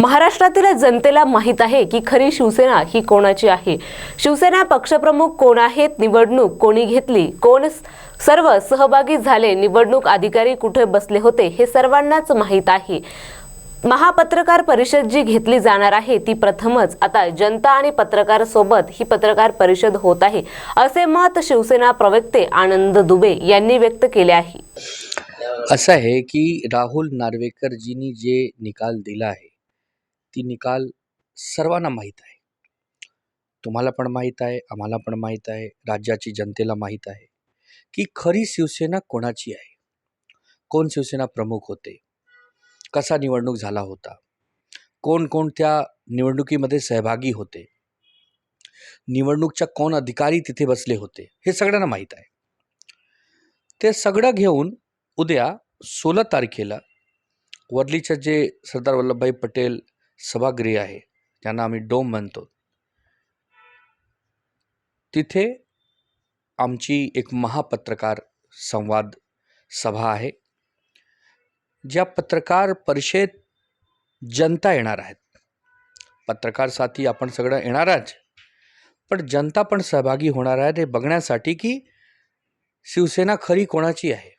महाराष्ट्रातील जनतेला माहीत आहे की खरी शिवसेना ही कोणाची आहे? शिवसेना पक्षप्रमुख कोण आहेत? निवडणूक कोणी घेतली? कोण सर्व सहभागी झाले? निवडणूक अधिकारी कुठे बसले होते? हे सर्वांनाच माहीत आहे. महापत्रकार परिषद जी घेतली जाणार आहे ती प्रथमच आता जनता आणि पत्रकार सोबत ही पत्रकार परिषद होत आहे. असे मत शिवसेना प्रवक्ते आनंद दुबे यांनी व्यक्त केले आहे. असं आहे की राहुल नार्वेकरजींनी जे निकाल दिला आहे ती निकाल सर्वांना माहीत आहे. तुम्हाला पण माहीत आहे आम्हाला पण माहीत आहे राज्याची जनतेला माहीत आहे की खरी शिवसेना कोणाची आहे? कोण शिवसेना प्रमुख होते? कसा निवडणूक झाला होता? कोण कोणत्या निवडणुकीमध्ये सहभागी होते? निवडणूकच्या कोण अधिकारी तिथे बसले होते? हे सगळ्यांना माहीत आहे. ते सगळं घेऊन उद्या सोळा तारखेला वरलीच्या जे सरदार वल्लभभाई पटेल सभागृह आहे ज्यांना आम्ही डोम म्हणतो. तिथे आमची एक महापत्रकार संवाद सभा आहे ज्या पत्रकार परिषद जनता येणार आहेत. पत्रकार साथी आपण सगळं येणारच पण जनता पण सहभागी होणार आहे हे बघण्यासाठी की शिवसेना खरी कोणाची आहे?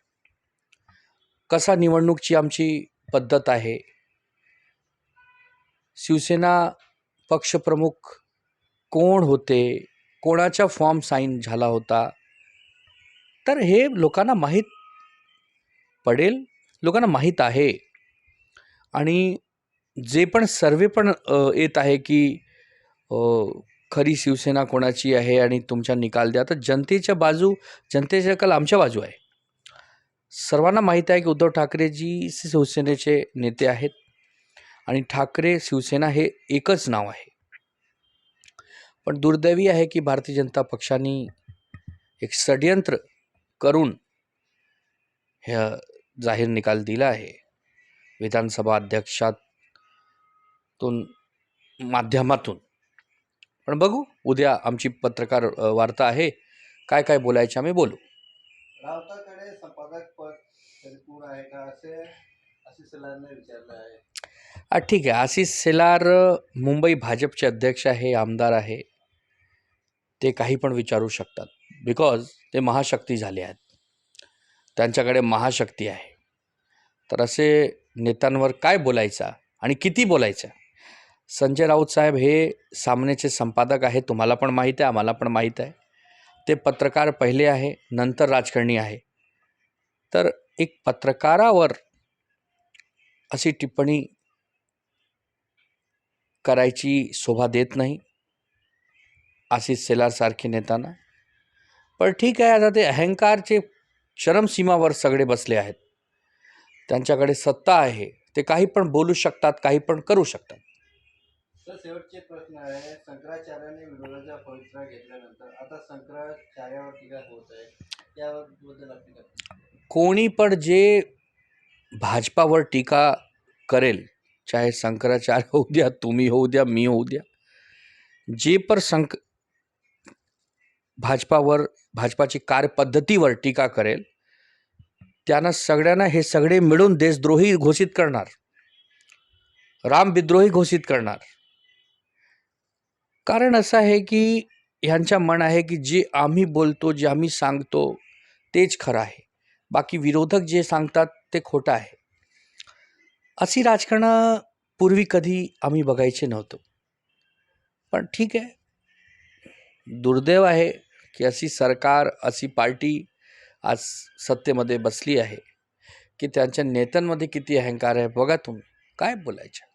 कसा निवडणूकची आमची पद्धत आहे? शिवसेना पक्षप्रमुख कोण होते? कोणाचा फॉर्म साईन झाला होता? तर हे लोकांना माहीत पडेल लोकांना माहीत आहे. आणि जे पण सर्वे पण येत आहे की खरी शिवसेना कोणाची आहे आणि तुमचा निकाल द्या तर जनतेच्या बाजू जनतेच्या कल आमच्या बाजू आहे. सर्वांना माहीत आहे की उद्धव ठाकरेजी शिवसेनेचे नेते आहेत. आणि ठाकरे शिवसेना हे एकच नाव आहे. पण दुर्दैवी आहे की भारतीय जनता पक्षाने एक षडयंत्र करून हे जाहीर निकाल दिला आहे. विधानसभा अध्यक्षातून माध्यमातून. पण बघू उद्या आमची पत्रकार वार्ता आहे. काय काय बोलायचे आम्ही बोलू. संपादक पद आहे का? असे असे विचारलं आहे. ठीक आहे. आशिष सेलार मुंबई भाजपचे अध्यक्ष आहे आमदार आहे. ते काही पण विचारू शकतात. बिकॉज ते महाशक्ती झाले आहेत. त्यांच्याकडे महाशक्ती आहे. तर असे नेत्यांवर काय बोलायचा आणि किती बोलायचं? संजय राऊत साहेब हे सामनेचे संपादक आहे तुम्हाला पण माहीत आहे आम्हाला पण माहीत आहे. ते पत्रकार पहिले आहे नंतर राजकारणी आहे. तर एक पत्रकारावर अशी टिप्पणी करायची शोभा देत नाही आशिष सेलारसारखे नेत्यांना पण ठीक आहे आता ते अहंकारचे चरमसीमावर सगळे बसले आहेत. त्यांच्याकडे सत्ता आहे ते काही पण बोलू शकतात काही पण करू शकतात. शेवटचे प्रश्न आहे शंकराचार्याने विरोधाचा पवित्रा घेतल्यानंतर आता शंकराचार्यावर टीका होत आहे? त्याबद्दल? कोणी पण जे भाजपावर टीका करेल चाहे शंकराचार्य होऊ द्या तुम्ही होऊ द्या मी होऊ द्या. जे पण संक भाजपावर भाजपाची कार्यपद्धतीवर टीका करेल त्यांना सगळ्यांना हे सगळे मिळून देशद्रोही घोषित करणार. रामविद्रोही घोषित करणार. कारण असं आहे की ह्यांच्या मन आहे की जे आम्ही बोलतो जे आम्ही सांगतो तेच खरं आहे. बाकी विरोधक जे सांगतात ते खोटं आहे. अशी राजकारणं पूर्वी कधी आम्ही बघायचे नव्हतो. पण ठीक आहे. दुर्दैव आहे की अशी सरकार अशी पार्टी आज सत्तेमध्ये बसली आहे की त्यांच्या नेत्यांमध्ये किती अहंकार आहे बघा तुम्ही. काय बोलायचं?